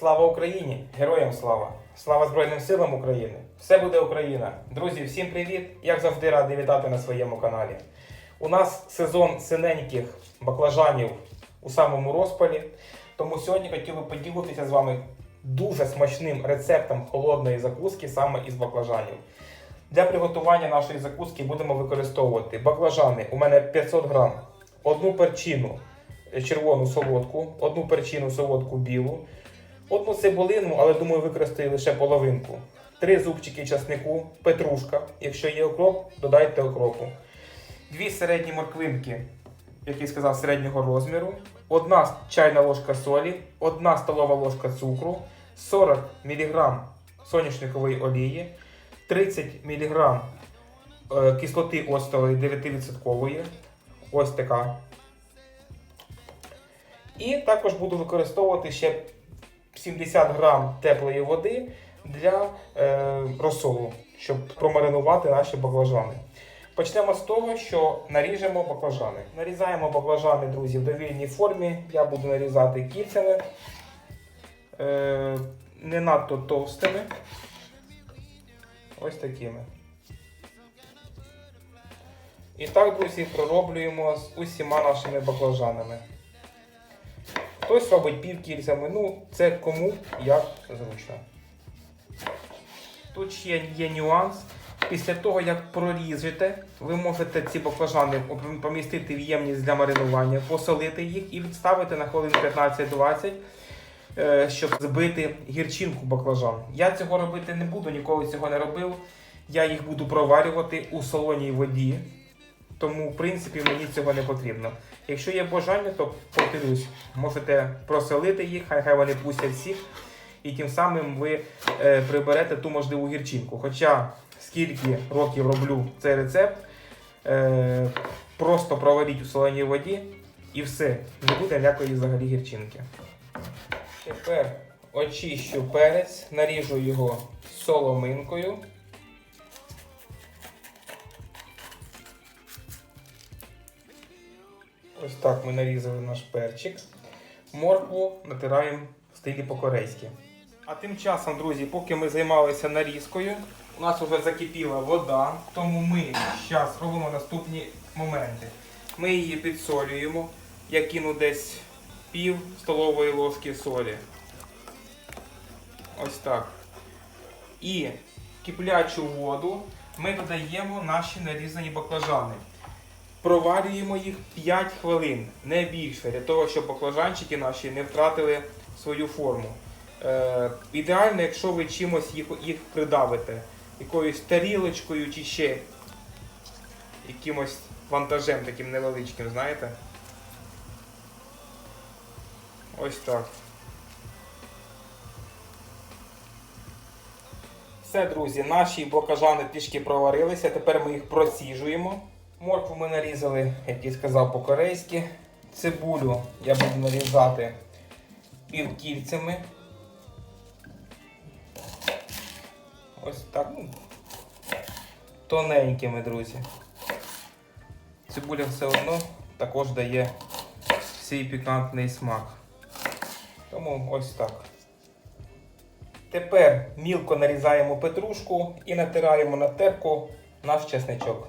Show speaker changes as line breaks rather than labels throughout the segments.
Слава Україні! Героям слава! Слава Збройним силам України! Все буде Україна! Друзі, всім привіт! Як завжди радий вітати на своєму каналі. У нас сезон синеньких баклажанів у самому розпалі. Тому сьогодні хотів би поділитися з вами дуже смачним рецептом холодної закуски саме із баклажанів. Для приготування нашої закуски будемо використовувати баклажани. У мене 500 грам, одну перчину е, червону солодку, одну перчину солодку білу, одну цибулину, але думаю, використаю лише половинку. Три зубчики часнику, петрушка. Якщо є окроп, додайте окропу. Дві середні морквинки, як я сказав, середнього розміру, одна чайна ложка солі, одна столова ложка цукру, 40 мг соняшникової олії, 30 мг е, кислоти оцтової 9%. Ось така. І також буду використовувати ще 70 грам теплої води для е, розсолу, щоб промаринувати наші баклажани. Почнемо з того, що наріжемо баклажани. Нарізаємо баклажани, друзі, в довільній формі. Я буду нарізати кільцями, е, не надто товстими. Ось такими. І так, друзі, пророблюємо з усіма нашими баклажанами. Хтось робить півкільцями, ну це кому як зручно. Тут ще є нюанс. Після того, як проріжете, ви можете ці баклажани помістити в ємність для маринування, посолити їх і відставити на хвилин 15-20, е, щоб збити гірчинку баклажан. Я цього робити не буду, ніколи цього не робив. Я їх буду проварювати у солоній воді. Тому, в принципі, мені цього не потрібно. Якщо є бажання, то повторюсь, можете просолити їх, хай хай вони пустять сік, і тим самим ви е, приберете ту можливу гірчинку. Хоча скільки років роблю цей рецепт, е, просто проваріть у соленій воді і все, не буде ніякої взагалі гірчинки. Тепер очищу перець, наріжу його соломинкою. Ось так ми нарізали наш перчик. Моркву натираємо в стилі по-корейськи. А тим часом, друзі, поки ми займалися нарізкою, у нас вже закипіла вода, тому ми зараз робимо наступні моменти. Ми її підсолюємо. Я кину десь пів столової ложки солі. Ось так. І киплячу воду ми додаємо наші нарізані баклажани. Проварюємо їх 5 хвилин, не більше, для того, щоб баклажанчики наші не втратили свою форму. Е, ідеально, якщо ви чимось їх, їх придавите, якоюсь тарілочкою чи ще якимось вантажем таким невеличким, знаєте? Ось так. Все, друзі, наші баклажани трішки проварилися, тепер ми їх просіжуємо. Моркву ми нарізали, як я сказав, по-корейськи. Цибулю я буду нарізати півкільцями. Ось так. ну, Тоненькими, друзі. Цибуля все одно також дає свій пікантний смак. Тому ось так. Тепер мілко нарізаємо петрушку і натираємо на терку наш чесничок.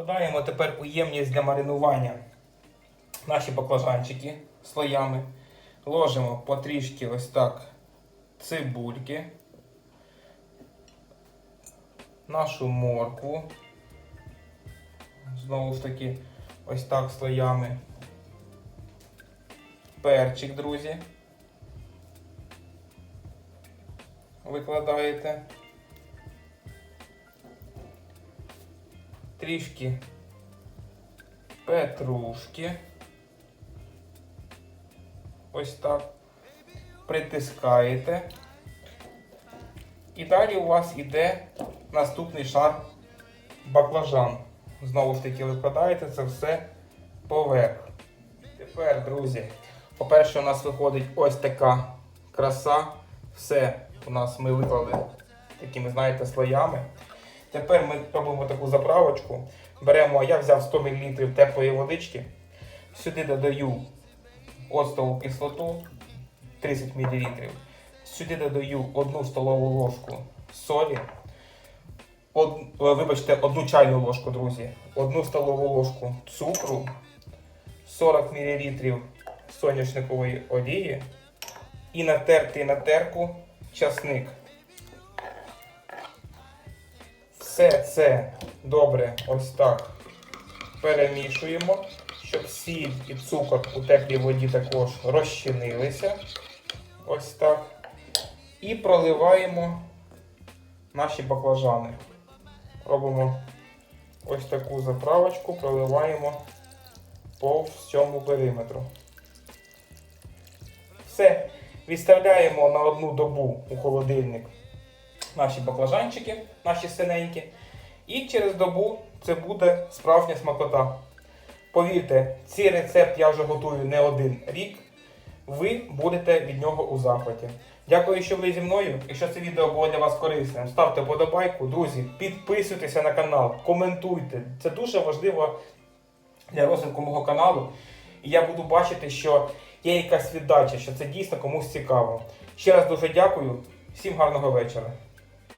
Викладаємо тепер у ємність для маринування наші баклажанчики слоями. Ложимо потрішки ось так цибульки, нашу моркву. Знову ж таки, ось так слоями. Перчик, друзі. Викладаєте. Трішки петрушки. Ось так. Притискаєте. І далі у вас йде наступний шар баклажан. Знову ж таки, викладаєте це все поверх. Тепер, друзі, по-перше, у нас виходить ось така краса. Все у нас ми виклали такими, знаєте, слоями. Тепер ми робимо таку заправочку. Беремо, я взяв 100 мл теплої водички. Сюди додаю оцтову кислоту 30 мл. Сюди додаю 1 столову ложку солі. Од, е, вибачте, одну чайну ложку, друзі. Одну столову ложку цукру, 40 мл соняшникової олії і натертий на терку часник. Все це добре ось так перемішуємо, щоб сіль і цукор у теплій воді також розчинилися. Ось так. І проливаємо наші баклажани. Робимо ось таку заправочку, проливаємо по всьому периметру. Все. Відставляємо на одну добу у холодильник наші баклажанчики, наші синенькі. І через добу це буде справжня смакота. Повірте, цей рецепт я вже готую не один рік. Ви будете від нього у захваті. Дякую, що ви зі мною. Якщо це відео було для вас корисним, ставте подобайку, друзі, підписуйтеся на канал, коментуйте. Це дуже важливо для розвитку мого каналу. І я буду бачити, що є якась віддача, що це дійсно комусь цікаво. Ще раз дуже дякую. Всім гарного вечора.